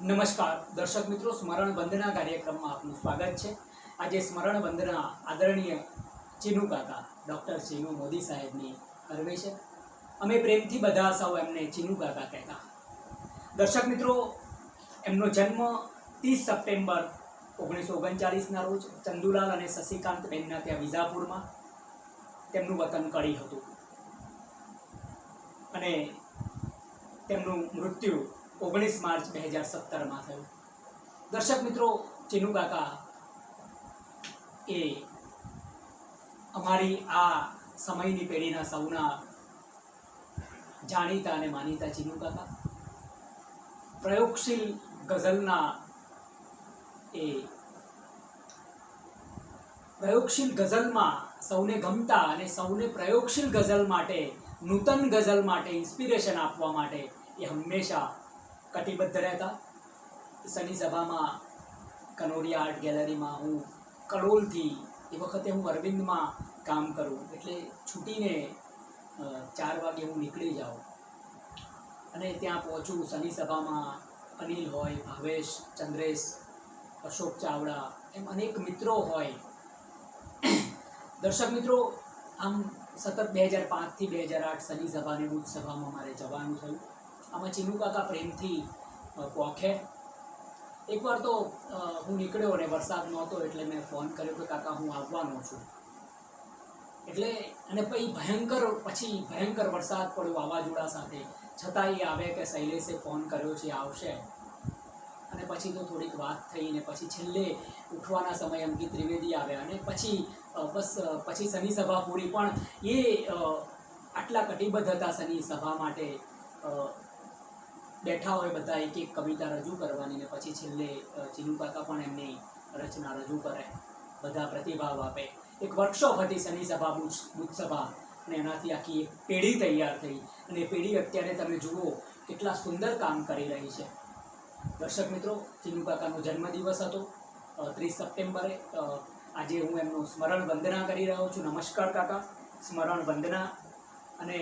નમસ્કાર. દર્શક મિત્રો, સ્મરણ વંદના કાર્યક્રમમાં આપનું સ્વાગત છે. આજે સ્મરણ વંદના આદરણીય ચીનુ કાકા, ડૉક્ટર ચીનુ મોદી સાહેબની કરવે છે. અમે પ્રેમથી બધા સૌ એમને ચીનુ કાકા કહેતા. દર્શક મિત્રો, એમનો જન્મ ત્રીસ સપ્ટેમ્બર ઓગણીસો ઓગણચાલીસના રોજ ચંદુલાલ અને શશિકાંત બેનના ત્યાં વિજાપુરમાં તેમનું વતન કડી હતું. અને તેમનું મૃત્યુ ઓગણીસ માર્ચ બે હજાર સત્તરમાં થયું. દર્શક મિત્રો, ચીનુ એ અમારી આ સમયની પેઢીના સૌના જાણીતા અને માનીતા ચીનુ પ્રયોગશીલ ગઝલના એ પ્રયોગશીલ ગઝલમાં સૌને ગમતા અને સૌને પ્રયોગશીલ ગઝલ માટે, નૂતન ગઝલ માટે ઇન્સ્પિરેશન આપવા માટે એ હંમેશા કટિબદ્ધ રહેતા. શનિ સભામાં, કનોડિયા આર્ટ ગેલેરીમાં હું કડોલથી એ વખતે હું અરવિંદમાં કામ કરું. એટલે છૂટીને ચાર વાગે હું નીકળી જાઉં. અને ત્યાં પહોંચું. શનિ સભામાં અનિલ હોય, ભાવેશ, ચંદ્રેશ, અશોક ચાવડા એમ અનેક મિત્રો હોય. દર્શક મિત્રો, આમ સતત બે હજાર પાંચથી બે હજાર આઠ શનિ સભાની બુદ્ધ સભામાં મારે જવાનું થયું. આમાં ચીનુ કાકા પ્રેમથી પોખે. એકવાર તો હું નીકળ્યો અને વરસાદ નહોતો એટલે મેં ફોન કર્યો કે, કાકા, હું આવવાનો છું. એટલે, અને પછી ભયંકર પછી ભયંકર વરસાદ પડ્યો વાવાઝોડા સાથે. છતાં એ આવે કે શૈલેષે ફોન કર્યો છે, આવશે. અને પછી તો થોડીક વાત થઈ ને પછી છેલ્લે ઉઠવાના સમયે અંકિત ત્રિવેદી આવ્યા અને પછી બસ પછી શનિ સભા પૂરી પણ એ આટલા કટિબદ્ધ હતા શનિ સભા માટે બેઠા હોય બધા એક એક કવિતા રજૂ કરવાની ને પછી છેલ્લે અ, ચીનુ કાકા પણ એમની રચના રજૂ કરે બધા પ્રતિભાવ આપે. એક વર્કશોપ હતી શનિ સભા બુધ સભા અને એનાથી આખી એક પેઢી તૈયાર થઈ અને એ પેઢી અત્યારે તમે જુઓ કેટલા સુંદર કામ કરી રહી છે. દર્શક મિત્રો ચીનુ કાકાનો જન્મદિવસ હતો ત્રીસ સપ્ટેમ્બરે. આજે હું એમનું સ્મરણ વંદના કરી રહ્યો છું. નમસ્કાર કાકા સ્મરણ વંદના. અને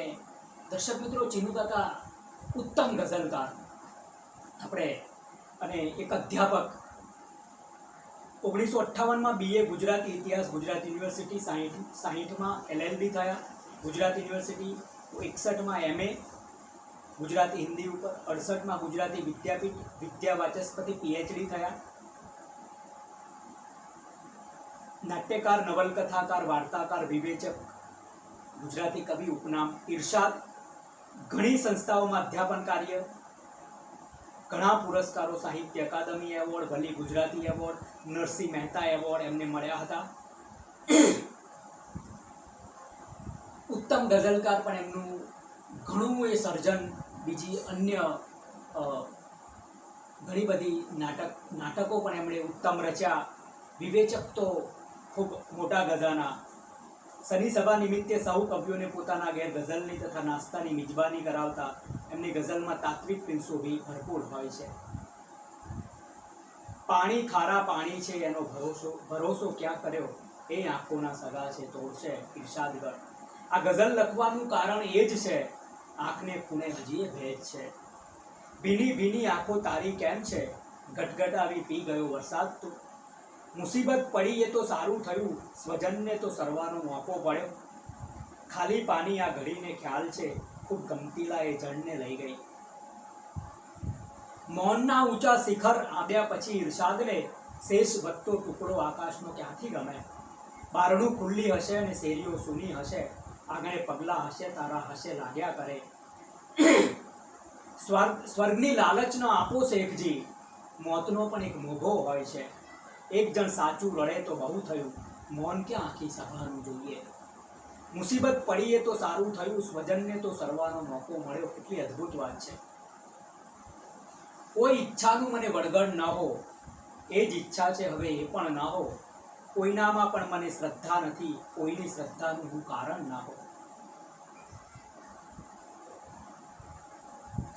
દર્શક મિત્રો ચીનુ કાકા ઉત્તમ ગઝલકાર. આપણે અને એક અધ્યાપક. ઓગણીસો અઠ્ઠાવનમાં બીએ ગુજરાતી ઇતિહાસ, ગુજરાત યુનિવર્સિટી, સાહીઠ, સાહીઠમાં એલએલબી થયા. ગુજરાત યુનિવર્સિટી એકસઠમાં એમએ ગુજરાતી હિન્દી ઉપર અડસઠમાં ગુજરાતી વિદ્યાપીઠ વિદ્યા પીએચડી થયા. નાટ્યકાર, નવલકથાકાર, વાર્તાકાર, વિવેચક, ગુજરાતી કવિ ઉપનામ ઇરશાદ ઘણી સંસ્થાઓમાં અધ્યાપન કાર્ય ઘણા પુરસ્કારો સાહિત્ય અકાદમી એવોર્ડ, ભલી ગુજરાતી એવોર્ડ, નરસિંહ મહેતા એવોર્ડ એમને મળ્યા હતા. ઉત્તમ ગઝલકાર પણ એમનું ઘણું એ સર્જન, બીજી અન્ય ઘણી બધી નાટક, નાટકો પણ એમણે ઉત્તમ રચ્યા. વિવેચક તો ખૂબ મોટા ગઝાના. શનિ સભા નિમિત્તે સૌ કવિઓને પોતાના ઘેર ગઝલની તથા નાસ્તાની મિજબાની કરાવતા એમની ગઝલમાં તાત્વિક પિંસો બી ભરપૂર હોય છે. પાણી ખારા પાણી છે એનો ભરોસો ભરોસો ક્યાં કર્યો? એ આંખોના સગા છે તોડશે ઈર્ષાદગઢ આ ગઝલ લખવાનું કારણ એ જ છે, આંખને ખૂણે હજી ભેજ છે. ભીની ભીની આંખો તારી કેમ છે? ગટગટ આવી પી ગયો વરસાદ તો. મુસીબત પડી એ તો સારું થયું, સ્વજનને તો સરવાનો મોકો પડ્યો. ખાલી પાણી આ ઘડીને ખ્યાલ છે ખૂબ ગમતીલા એ જળને લઈ ગઈ. મૌનના ઊંચા શિખર આંબ્યા પછી ઈર્ષાદને શેષ વધતો ટુકડો આકાશનો ક્યાંથી ગમે? બારણું ખુલ્લી હશે અને શેરીઓ સૂની હશે. આગળ પગલાં હશે, તારા હશે લાગ્યા કરે. સ્વર્ગ સ્વર્ગની લાલચનો આપો શેખજી. મોતનો પણ એક મોભો હોય છે. એક જણ સાચું લડે તો બહુ થયું. મૌન ક્યાં આખી સભાનું જોઈએ? મુસીબત પડી એ તો સારું થયું, સ્વજનને તો સરવાનો મોકો મળ્યો. કેટલી અદ્ભુત વાત છે. કોઈ ઈચ્છાનું મને વળગણ ન હો. એ જ ઈચ્છા છે, હવે એ પણ ના હો. કોઈનામાં પણ મને શ્રદ્ધા નથી, કોઈની શ્રદ્ધાનું હું કારણ ના હો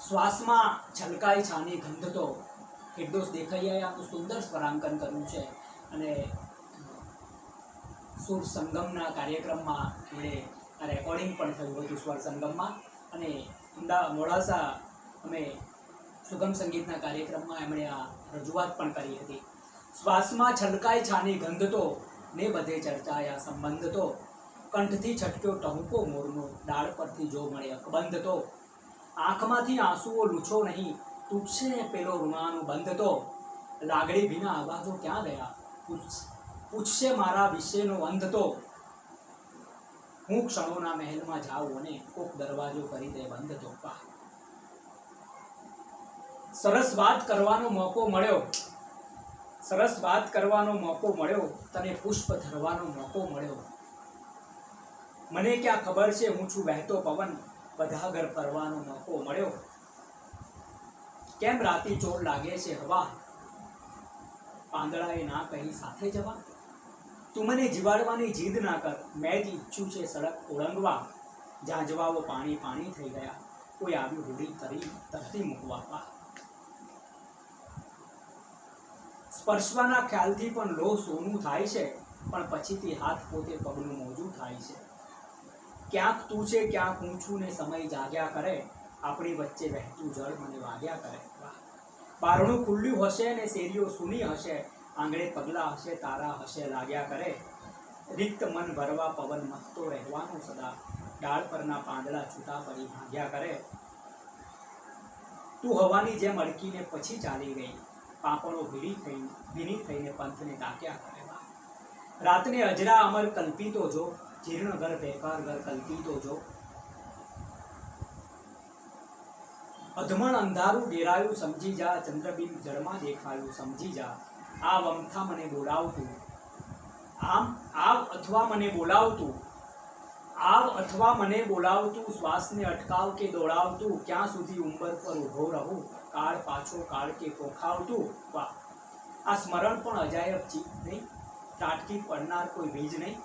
શ્વાસમાં છલકાઈ છાની ગંધ તો ફિરદોસ દેખાઈયાએ આનું સુંદર સ્વરાંકન કર્યું છે. અને સુર સંગમના કાર્યક્રમમાં એમણે આ રેકોર્ડિંગ પણ થયું હતું સ્વર સંગમમાં. અને અમદાવાદ મોડાસા અમે સુગમ સંગીતના કાર્યક્રમમાં એમણે આ રજૂઆત પણ કરી હતી. શ્વાસમાં છલકાય છાની ગંધ તો, ને બધે ચર્ચાયા સંબંધ તો. કંઠથી છટક્યો ટહુકો મોરનો, ડાળ પરથી જો મળે અકબંધ તો. આંખમાંથી આંસુઓ લૂછો નહીં, તૂટશે પેલો રૂણાનું બંધ તો. લાગણી ભીના અવાજો ક્યાં ગયા? પૂછશે મારા વિશેનો અંધ તો. હું ક્ષણોના મહેલમાં જાઉં અને કોક દરવાજો કરી દે બંધ તો સરસ વાત કરવાનો મોકો મળ્યો. સરસ વાત કરવાનો મોકો મળ્યો. તને પુષ્પ ધરવાનો મોકો મળ્યો. મને ક્યાં ખબર છે હું છું વહેતો પવન. બધા ઘર ફરવાનો મોકો મળ્યો. કેમ રાતી ચોર લાગે છે હવા? પાંદડાએ ના કહી સાથે જવા? તું મને જીવાડવાની જીદ ના કર. મેં જ ઈચ્છું છે સડક ઓળંગવા. જાંજવાઓ પાણી પાણી થઈ ગયા. કોઈ આવી હોડી તરી તરતી મૂકવા પા. સ્પર્શવાના ખ્યાલથી પણ લોહ સોનું થાય છે, પણ પછીથી હાથ પોતે પગનું મોજું થાય છે. ક્યાંક તું છે, ક્યાંક હું છું ને સમય જાગ્યા કરે. આપણી વચ્ચે વહેતું જળ મને વાગ્યા કરે. બારણું ખુલ્લું હશે ને શેરીઓ સૂની હશે. આંગણે પગલાં હશે, તારા હશે, લાગ્યા કરે. રિક્ત મન ભરવા પવન મહતો રહેવાનું સદા. ડાળ પરના પાંદડા છૂટા પડી ભાંગ્યા કરે. તું હવાની જેમ અડકીને પછી ચાલી ગઈ. પાંપણો ભીડી થઈ, ભીની થઈને પંથને તાક્યા કરે રાતને અજરા અમર કલ્પિતો જો. જીર્ણ ઘર બેકાર ઘર કલ્પિતો જો. અધમણ અંધારું ડેરાયું સમજી જા. ચંદ્રબિંબ જળમાં દેખાયું સમજી જા. આ વમથા મને બોલાવતું. આમ આવ અથવા મને બોલાવતું. આવ અથવા મને બોલાવતું, શ્વાસને અટકાવ કે દોડાવતું, ક્યાં સુધી ઉંબર પર ઊભો રહું, કાળ પાછો કાળ કે પોખાવતું. વાહ. આ સ્મરણ પણ અજાયબ ચીજ નહીં. ત્રાટકી પડનાર કોઈ બીજ નહીં.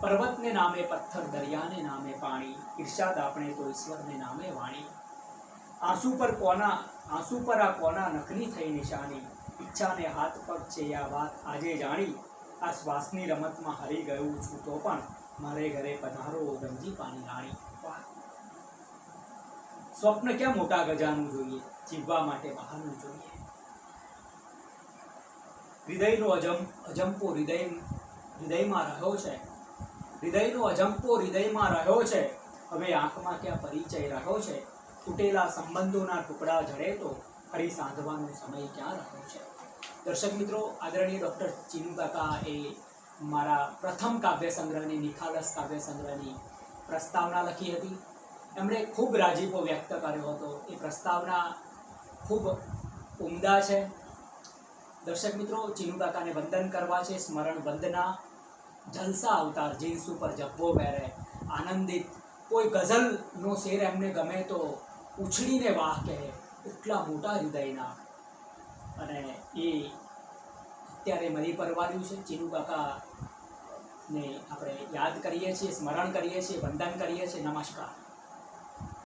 પર્વતને નામે પથ્થર, દરિયાને નામે પાણી ઈર્ષાદ આપણે તો ઈશ્વરને નામે વાણી. આંસુ પર કોના, આંસુ પર આ કોના નખની થઈ નિશાની? ઈચ્છાને હાથ પગ છે આ વાત આજે જાણી. આ શ્વાસની રમતમાં હરી ગયું છું તો પણ મારે ઘરે પધારો, ગંજી પાણી રાણી સ્વપ્ન ક્યાં મોટા ગજાનું જોઈએ? જીવવા માટે બહારનું જોઈએ. હૃદયનો અજમ, અજંપો હૃદય, હૃદયમાં રહ્યો છે. હૃદયનો અજંપો હૃદયમાં રહ્યો છે. હવે આંખમાં ક્યાં પરિચય રહ્યો છે? તૂટેલા સંબંધોના ટુકડા જડે તો ફરી સાંધવાનો સમય ક્યાં રહ્યો છે? દર્શક મિત્રો, આદરણીય ડૉક્ટર ચીનુ કાકા એ મારા પ્રથમ કાવ્ય સંગ્રહની, નિખાલસ કાવ્ય સંગ્રહની પ્રસ્તાવના લખી હતી. એમણે ખૂબ રાજીપો વ્યક્ત કર્યો હતો. એ પ્રસ્તાવના ખૂબ ઉમદા છે. દર્શક મિત્રો, ચીનુ કાકાને વંદન કરવા છે. સ્મરણ વંદના, જલસા અવતાર, જીન્સ ઉપર જબ્બો પહેરે, આનંદિત. કોઈ ગઝલનો શેર એમને ગમે તો ઉછળીને વાહ કહે. એટલા મોટા હૃદયના. અને એ અત્યારે મરી પરવાર્યું છે. ચીનુ કાકા ને આપણે યાદ કરીએ છીએ, સ્મરણ કરીએ છીએ, વંદન કરીએ છીએ. નમસ્કાર.